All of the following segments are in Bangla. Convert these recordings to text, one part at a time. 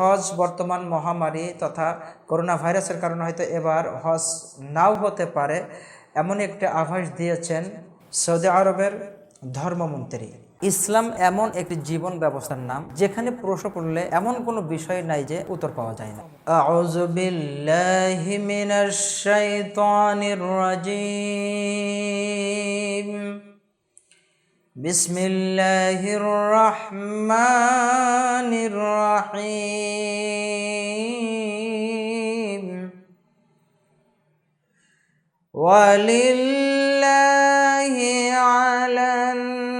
হজ বর্তমান মহামারী তথা করোনা ভাইরাসের কারণে হয়তো এবার হজ নাও হতে পারে এমন একটা আভাস দিয়েছেন সৌদি আরবের ধর্মমন্ত্রী। ইসলাম এমন একটি জীবন ব্যবস্থার নাম, যেখানে প্রশ্ন করলে এমন কোনো বিষয় নাই যে উত্তর পাওয়া যায় না। আউযু বিল্লাহি মিনাশ শাইতানির রাজিম। بسم الله الرحمن الرحيم ولله على الناس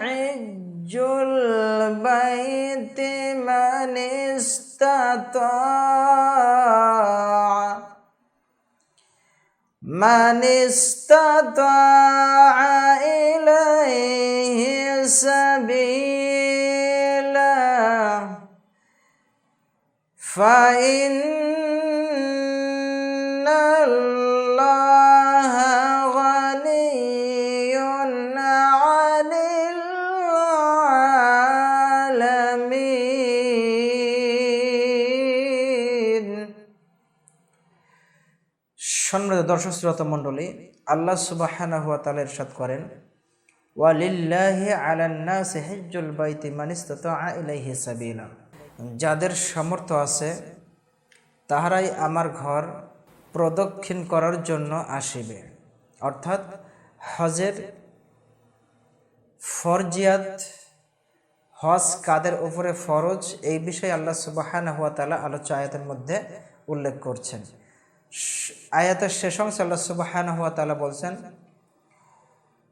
حج البيت من استطاع من استطاع إليه سبيلا فإن الله সম্মানিত দর্শক শ্রোতা মণ্ডলী, আল্লাহ সুবাহানা হুয়া করেন যাদের সামর্থ্য আছে, তাহারাই আমার ঘর প্রদক্ষিণ করার জন্য আসিবে। অর্থাৎ হজের ফরজিয়াত, হজ কাদের উপরে ফরজ, এই বিষয়ে আল্লাহ সুবাহানা হুয়া তালা মধ্যে উল্লেখ করছেন। আয়াতের শেষ অংশে আল্লাহ সুবাহান হুয়া তালা বলছেন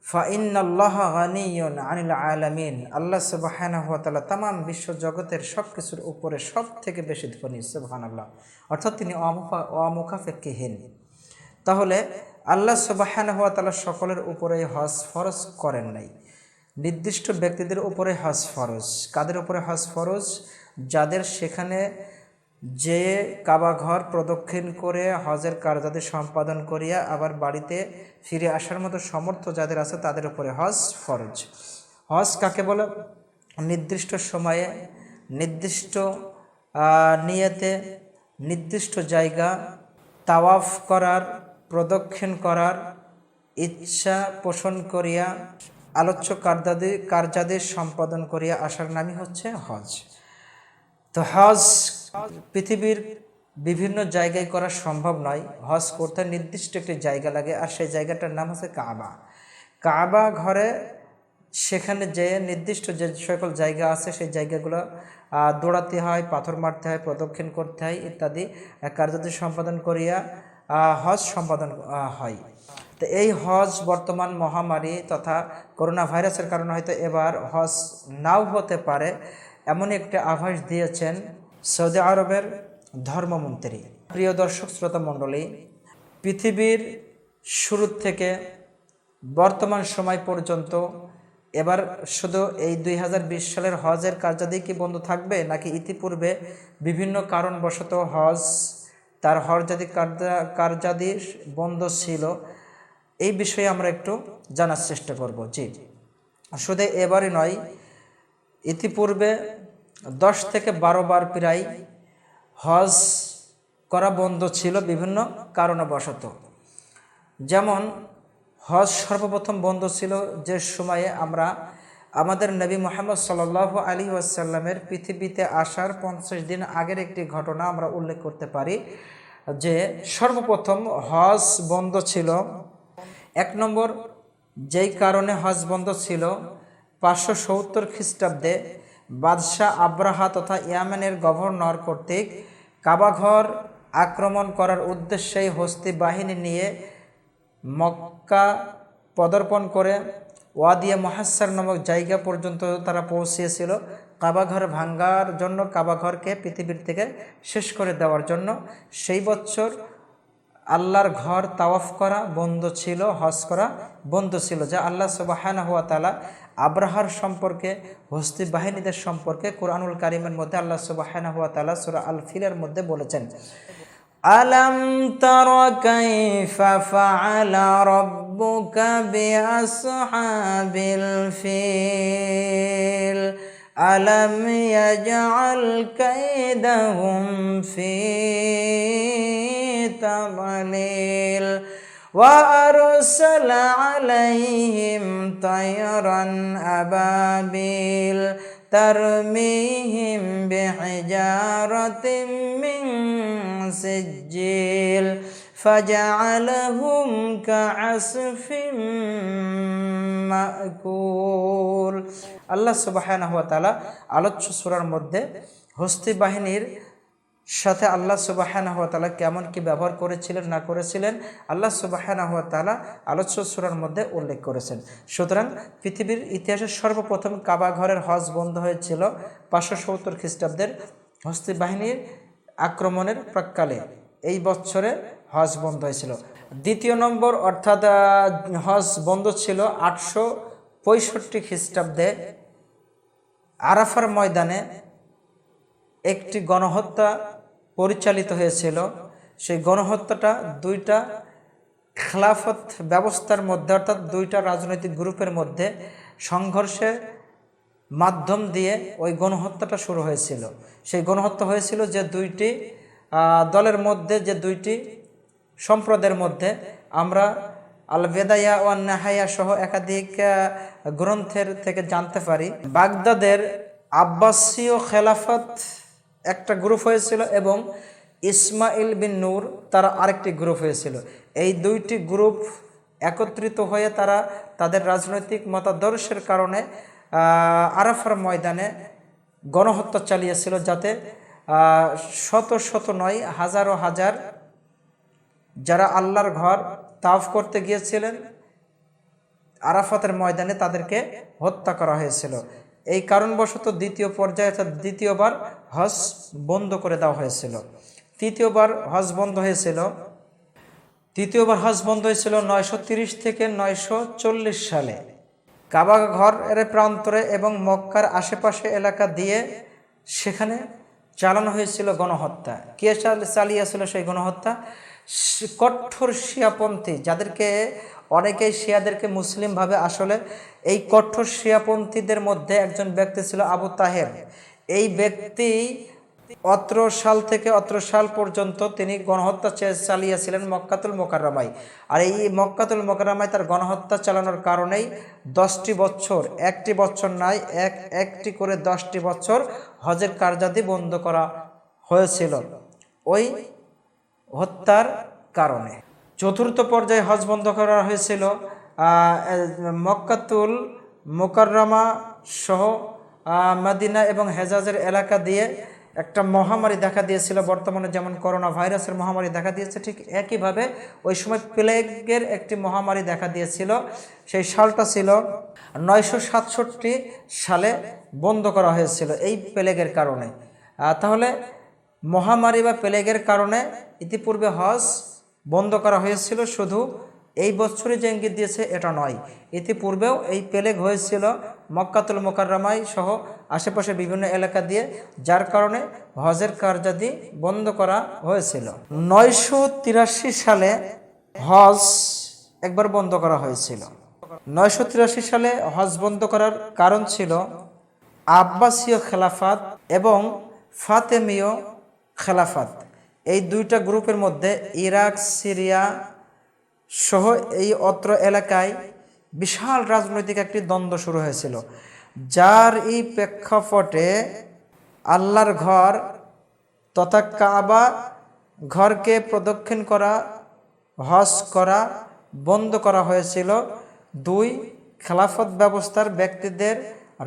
ফাইন্নাল্লাহ গানিয়ন আনিল আলামিন। আল্লাহ সুবাহান হুয়া তালা তামাম বিশ্ব জগতের সব কিছুর উপরে সব থেকে বেশি ধনী সুবাহান আল্লাহ অর্থাৎ তিনি অমুখাফেক্ষিহীন তাহলে আল্লাহ সুবাহান হুয়া তালা সকলের উপরে হজ ফরজ করেন নাই। নির্দিষ্ট ব্যক্তিদের উপরে হজ ফরজ। কাদের উপরে হজ ফরজ? যাদের সেখানে যে কাবা ঘর প্রদক্ষিণ করে হজের কার্যাদি সম্পাদন করিয়া আবার বাড়িতে ফিরে আসার মতো সমর্থ যাদের আছে তাদের উপরে হজ ফরজ। হজ কাকে বলে? নির্দিষ্ট সময়ে, নির্দিষ্ট নিয়েতে, নির্দিষ্ট জায়গা তাওয়াফ করার, প্রদক্ষিণ করার ইচ্ছা পোষণ করিয়া আলোচ্য কার্যাদি কার্যাদি সম্পাদন করিয়া আসার নামই হচ্ছে হজ। তো হজ পৃথিবীর বিভিন্ন জায়গায় করা সম্ভব নয়। হজ করতে নির্দিষ্ট একটি জায়গা লাগে আর সেই জায়গাটার নাম হচ্ছে কাবা। কাবা ঘরে সেখানে যে নির্দিষ্ট যে সকল জায়গা আছে, সেই জায়গাগুলো দৌড়াতে হয়, পাথর মারতে হয়, প্রদক্ষিণ করতে হয় ইত্যাদি কার্যটি সম্পাদন করিয়া হজ সম্পাদন হয়। তো এই হজ বর্তমান মহামারী তথা করোনা ভাইরাসের কারণে হয়তো এবার হজ নাও হতে পারে এমন একটা আভাস দিয়েছেন সৌদি আরবের ধর্মমন্ত্রী। প্রিয় দর্শক, শ্রোতা মণ্ডলী, পৃথিবীর শুরু থেকে বর্তমান সময় পর্যন্ত এবার শুধু এই দুই হাজার বিশ সালের হজের কার্যাদি কি বন্ধ থাকবে, নাকি ইতিপূর্বে বিভিন্ন কারণবশত হজ তার হরজাদি কার্যাদি বন্ধ ছিল? এই বিষয়ে আমরা একটু জানার চেষ্টা করব। জি। শুধু এবারই নয়, ইতিপূর্বে দশ থেকে বারো বার প্রায় হজ করা বন্ধ ছিল বিভিন্ন কারণবশত। যেমন, হজ সর্বপ্রথম বন্ধ ছিল যে সময়ে আমরা আমাদের নবী মোহাম্মদ সাল আলী আসাল্লামের পৃথিবীতে আসার পঞ্চাশ দিন আগের একটি ঘটনা আমরা উল্লেখ করতে পারি যে সর্বপ্রথম হজ বন্ধ ছিল। এক নম্বর, যেই কারণে হজ বন্ধ ছিল, পাঁচশো সত্তর খ্রিস্টাব্দে বাদশাহ আব্রাহা তথা ইয়ামেনের গভর্নর কর্তৃক কাবাঘর আক্রমণ করার উদ্দেশ্যেই হস্তি বাহিনী নিয়ে মক্কা পদার্পণ করে ওয়াদিয়া মহাসার নামক জায়গা পর্যন্ত তারা পৌঁছিয়েছিল কাবাঘর ভাঙ্গার জন্য কাবাঘরকে পৃথিবীর থেকে শেষ করে দেওয়ার জন্য। সেই বছর আল্লাহর ঘর তাওয়াফ করা বন্ধ ছিল, হজ করা বন্ধ ছিল, যা আল্লাহ সুবাহানা হুয়া তালা আব্রাহার সম্পর্কে হস্তি বাহিনীদের সম্পর্কে কোরআনুল কারিমের মধ্যে আল্লাহ সুবাহানা হুয়া তালা সুরা আল ফিলের মধ্যে বলেছেন। আলম তর কৈফা ফাআলা রব্বুকা ফিল। আলম ইয়াজআল কাইদাহুম ফি تضليل وأرسل عليهم طيرا أبابيل ترميهم بحجارة من سجيل فجعلهم كعصف মাকুল আল্লাহ সুবাহান হুয়া তালা আলোচ্য সুরার মধ্যে হস্তি বাহিনীর সাথে আল্লাহ সুবাহান হুয়া তালা কেমন কি ব্যবহার করেছিলেন না করেছিলেন, আল্লাহ সুবাহান হুয়া তালা আলোচ্য সুরার মধ্যে উল্লেখ করেছেন। সুতরাং পৃথিবীর ইতিহাসের সর্বপ্রথম কাবা ঘরের হজ বন্ধ হয়েছিল পাঁচশো সত্তর খ্রিস্টাব্দের হস্তি বাহিনীর আক্রমণের প্রাককালে। এই বছরে হজ বন্ধ হয়েছিল। দ্বিতীয় নম্বর অর্থাৎ হজ বন্ধ ছিল আটশো পঁয়ষট্টি খ্রিস্টাব্দে আরাফার ময়দানে একটি গণহত্যা পরিচালিত হয়েছিল। সেই গণহত্যাটা দুইটা খেলাফত ব্যবস্থার মধ্যে, অর্থাৎ দুইটা রাজনৈতিক গ্রুপের মধ্যে সংঘর্ষের মাধ্যম দিয়ে ওই গণহত্যাটা শুরু হয়েছিল। সেই গণহত্যা হয়েছিল যে দুইটি দলের মধ্যে, যে দুইটি সম্প্রদায়ের মধ্যে আমরা আল ও নাহাইয়া সহ একাধিক গ্রন্থের থেকে জানতে পারি। বাগদাদের আব্বাসীয় খেলাফত একটা গ্রুপ হয়েছিল এবং ইসমাইল বিন নূর তারা আরেকটি গ্রুপ হয়েছিল। এই দুইটি গ্রুপ একত্রিত হয়ে তারা তাদের রাজনৈতিক মতাদর্শের কারণে আরাফার ময়দানে গণহত্যা চালিয়েছিল যাতে শত শত নয়, হাজারো হাজার যারা আল্লাহর ঘর তাফ করতে গিয়েছিলেন, আরাফাতের ময়দানে তাদেরকে হত্যা করা হয়েছিল। এই কারণবশত দ্বিতীয় পর্যায়ে অর্থাৎ দ্বিতীয়বার হজ বন্ধ করে দেওয়া হয়েছিল। তৃতীয়বার হজ বন্ধ হয়েছিল। তৃতীয়বার হজ বন্ধ হয়েছিল নয়শো থেকে নয়শো চল্লিশ সালে। কাবা ঘরের প্রান্তরে এবং মক্কার আশেপাশে এলাকা দিয়ে সেখানে চালানো হয়েছিল গণহত্যা। কে চাল- চালিয়েছিল সেই গণহত্যা? কঠোর শিয়াপন্থী, যাদেরকে অনেকেই শিয়াদেরকে মুসলিমভাবে আসলে এই কঠোর শিয়াপন্থীদের মধ্যে একজন ব্যক্তি ছিল আবু তাহের। এই ব্যক্তি অত্র সাল থেকে অত্র সাল পর্যন্ত তিনি গণহত্যা চালিয়েছিলেন মক্কাতুল মোকাররামাই আর এই মক্কাতুল মোকাররামাই তার গণহত্যা চালানোর কারণেই দশটি বছর, একটি বছর নাই, এক, একটি করে দশটি বছর হজের কার্যাদি বন্ধ করা হয়েছিল ওই হত্যার কারণে। চতুর্থ পর্যায়ে হজ বন্ধ করা হয়েছিল মক্কাতুল মোকাররমা সহ মদিনা এবং হেজাজের এলাকা দিয়ে একটা মহামারী দেখা দিয়েছিল বর্তমানে, যেমন করোনা ভাইরাসের মহামারী দেখা দিয়েছে, ঠিক একইভাবে ওই সময় প্লেগের একটি মহামারী দেখা দিয়েছিল। সেই সালটা ছিল নয়শো সাতষট্টি সালে বন্ধ করা হয়েছিল এই প্লেগের কারণে। তাহলে মহামারী বা প্লেগের কারণে ইতিপূর্বে হজ বন্ধ করা হয়েছিল শুধু এই বছরে যে ইঙ্গিত দিয়েছে, এটা নয়। ইতিপূর্বেও এই প্লেগ হয়েছিল মক্কাতুল মোকাররামাই সহ আশেপাশে বিভিন্ন এলাকা দিয়ে, যার কারণে হজের কার্যাদি বন্ধ করা হয়েছিল। নয়শো তিরাশি সালে হজ একবার বন্ধ করা হয়েছিল। নয়শো তিরাশি সালে হজ বন্ধ করার কারণ ছিল আব্বাসীয় খেলাফাত এবং ফাতেমীয় খেলাফাত। এই দুইটা গ্রুপের মধ্যে ইরাক, সিরিয়া সহ এই অত্র এলাকায় বিশাল রাজনৈতিক একটি দ্বন্দ্ব শুরু হয়েছিল, যার এই প্রেক্ষাপটে আল্লাহর ঘর তথা কাবা ঘরকে প্রদক্ষিণ করা, হজ করা, বন্ধ করা হয়েছিল। দুই, খেলাফত ব্যবস্থার ব্যক্তিদের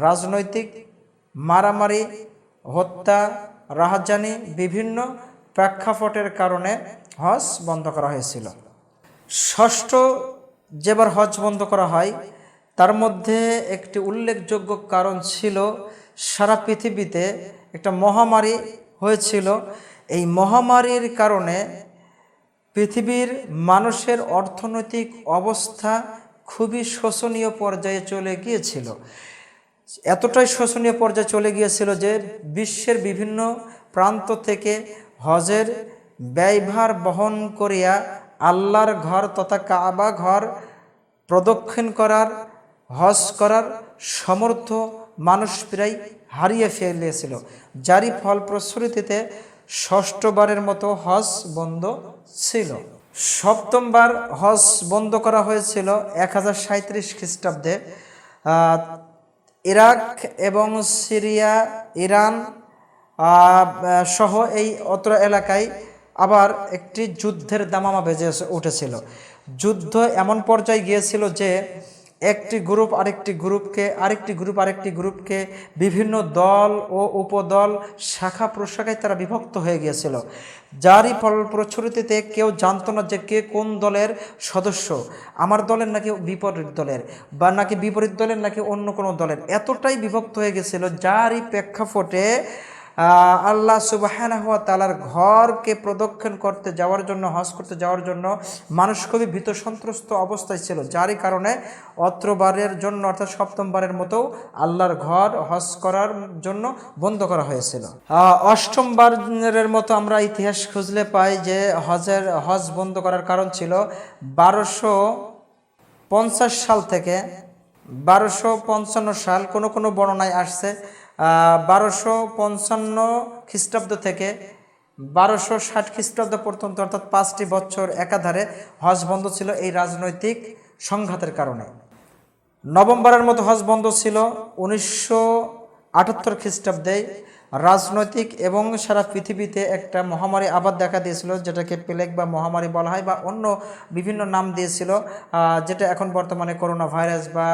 রাজনৈতিক মারামারি, হত্যা, রাহাজানি বিভিন্ন প্রেক্ষাপটের কারণে হজ বন্ধ করা হয়েছিল। ষষ্ঠ যেবার হজ বন্ধ করা হয়, তার মধ্যে একটি উল্লেখযোগ্য কারণ ছিল, সারা পৃথিবীতে একটা মহামারী হয়েছিল। এই মহামারীর কারণে পৃথিবীর মানুষের অর্থনৈতিক অবস্থা খুবই শোষণীয় পর্যায়ে চলে গিয়েছিল। এতটাই শোষণীয় পর্যায়ে চলে গিয়েছিল যে বিশ্বের বিভিন্ন প্রান্ত থেকে হজের ব্যয়ভার বহন করিয়া আল্লাহর ঘর তথা কাবা ঘর প্রদক্ষিণ করার, হজ করার সমর্থ মানুষ প্রায় হারিয়ে ফেলিয়েছিল যারই ফলপ্রসূতিতে ষষ্ঠবারের মতো হজ বন্ধ ছিল। সপ্তমবার হজ বন্ধ করা হয়েছিল এক হাজার সাঁত্রিশ খ্রিস্টাব্দে। ইরাক এবং সিরিয়া, ইরান সহ এই অত্র এলাকায় আবার একটি যুদ্ধের দামামা বেজে উঠেছিল। যুদ্ধ এমন পর্যায়ে গিয়েছিল যে, একটি গ্রুপ আরেকটি গ্রুপকে, আরেকটি গ্রুপ আরেকটি গ্রুপকে, বিভিন্ন দল ও উপদল, শাখা প্রশাখায় তারা বিভক্ত হয়ে গিয়েছিল। যারই ফল প্রচুরিতে কেউ জানতো না যে কে কোন দলের সদস্য। আমার দলের নাকি বিপরীত দলের, বা নাকি বিপরীত দলের নাকি অন্য কোনো দলের। এতটাই বিভক্ত হয়ে গেছিল যারই প্রেক্ষাপটে আল্লাহ সুবাহানা হওয়া তালার ঘরকে প্রদক্ষিণ করতে যাওয়ার জন্য, হজ করতে যাওয়ার জন্য মানুষ খুবই ভীত সন্ত্রস্ত অবস্থায় ছিল, যারই কারণে অত্রবারের জন্য, অর্থাৎ সপ্তমবারের মতো আল্লাহর ঘর হজ করার জন্য বন্ধ করা হয়েছিল। অষ্টমবারের মতো আমরা ইতিহাস খুঁজলে পাই যে হজের, হজ বন্ধ করার কারণ ছিল বারোশো পঞ্চাশ সাল থেকে, বারোশো পঞ্চান্ন সাল কোনো কোনো বর্ণনায় আসছে বারোশো পঞ্চান্ন খ্রিস্টাব্দ থেকে বারোশো ষাট খ্রিস্টাব্দ পর্যন্ত, অর্থাৎ পাঁচটি বছর একাধারে হজ বন্ধ ছিল এই রাজনৈতিক সংঘাতের কারণে। নভেম্বরের মতো হজ বন্ধ ছিল উনিশশো আটাত্তর খ্রিস্টাব্দে। রাজনৈতিক এবং সারা পৃথিবীতে একটা মহামারী আবার দেখা দিয়েছিল, যেটাকে প্লেগ বা মহামারী বলা হয় বা অন্য বিভিন্ন নাম দিয়েছিল যেটা এখন বর্তমানে করোনা ভাইরাস বা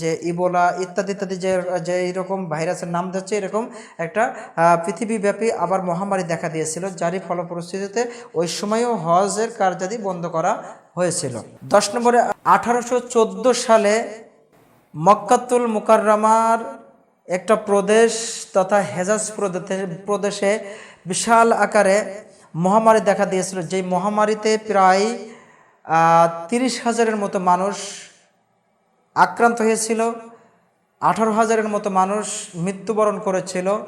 যে ইবোলা ইত্যাদি ইত্যাদি যে যে এইরকম ভাইরাসের নাম দিচ্ছে এরকম একটা পৃথিবীব্যাপী আবার মহামারী দেখা দিয়েছিল, যারই ফলপরিস্থিতিতে ওই সময়ও হজের কার্যাদি বন্ধ করা হয়েছিল। দশ নম্বরে আঠারোশো চোদ্দ সালে মক্কাতুল মুকাররমার একটা প্রদেশ তথা হেজাজ প্রদেশে- প্রদেশে বিশাল আকারে মহামারী দেখা দিয়েছিল, যেই মহামারীতে প্রায় তিরিশ হাজারের মতো মানুষ আক্রান্ত হয়েছিল, আঠারো হাজারের মতো মানুষ মৃত্যুবরণ করেছিল,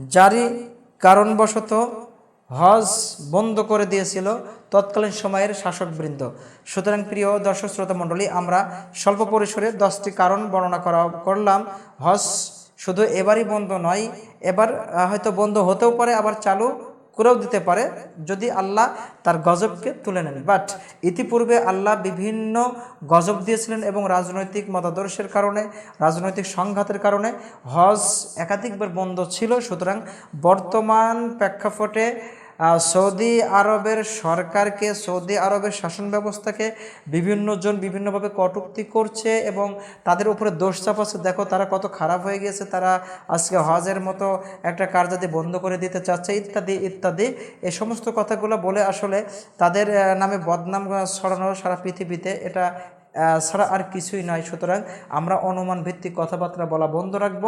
যারই কারণবশত হজ বন্ধ করে দিয়েছিল তৎকালীন সময়ের শাসকবৃন্দ। সুতরাং প্রিয় দর্শক, শ্রোতা মণ্ডলী, আমরা স্বল্প পরিসরে দশটি কারণ বর্ণনা করা, করলাম হজ শুধু এবারই বন্ধ নয়, এবার হয়তো বন্ধ হতেও পারে, আবার চালু করেও দিতে পারে, যদি আল্লাহ তার গজবকে তুলে নেন। বাট ইতিপূর্বে আল্লাহ বিভিন্ন গজব দিয়েছিলেন এবং রাজনৈতিক মতাদর্শের কারণে, রাজনৈতিক সংঘাতের কারণে হজ একাধিকবার বন্ধ ছিল। সুতরাং বর্তমান প্রেক্ষাপটে সৌদি আরবের সরকারকে, সৌদি আরবের শাসন ব্যবস্থাকে বিভিন্নজন বিভিন্নভাবে কটূক্তি করছে এবং তাদের উপরে দোষ চাপাচ্ছে। দেখো, তারা কত খারাপ হয়ে গিয়েছে। তারা আজকে হজের মতো একটা কার্যাদি বন্ধ করে দিতে চাচ্ছে, ইত্যাদি ইত্যাদি। এ সমস্ত কথাগুলো বলে আসলে তাদের নামে বদনাম ছড়ানো সারা পৃথিবীতে এটা ছাড়া আর কিছুই নয়। সুতরাং আমরা অনুমান ভিত্তিক কথাবার্তা বলা বন্ধ রাখব।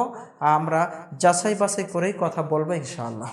আমরা যাচাই বাছাই করেই কথা বলব, ইনশাআল্লাহ।